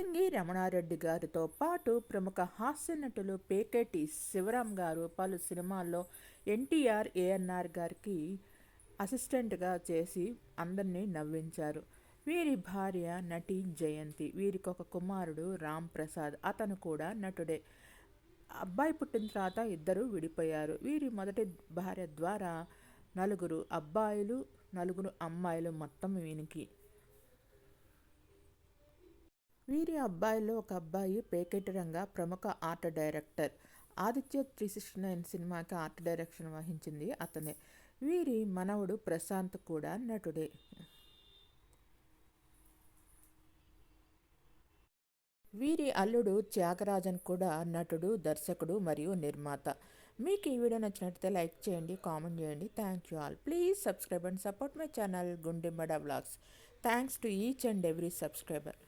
గిడ్డంగి రమణారెడ్డి గారితో పాటు ప్రముఖ హాస్య నటులు పేకేటి శివరాం గారు పలు సినిమాల్లో ఎన్టీఆర్ ఏఎన్ఆర్ గారికి అసిస్టెంట్గా చేసి అందరినీ నవ్వించారు. వీరి భార్య నటి జయంతి వీరికి ఒక కుమారుడు రామ్ ప్రసాద్ అతను కూడా నటుడే. అబ్బాయి పుట్టిన తర్వాత ఇద్దరు విడిపోయారు. వీరి మొదటి భార్య ద్వారా నలుగురు అబ్బాయిలు నలుగురు అమ్మాయిలు మొత్తం వీనికి వీరి అబ్బాయిలో ఒక అబ్బాయి పేకెట్ రంగ ప్రముఖ art director. Aditya three sixty nine సినిమాకి ఆర్ట్ డైరెక్షన్ వహించింది అతనే. వీరి మనవడు ప్రశాంత్ కూడా నటుడే. వీరి అల్లుడు త్యాగరాజన్ కూడా నటుడు దర్శకుడు మరియు నిర్మాత. మీకు ఈ వీడియో నచ్చినట్లయితే లైక్ చేయండి కామెంట్ చేయండి. Thank you all please subscribe and support my channel గుండెమ్మడ vlogs thanks to each and every subscriber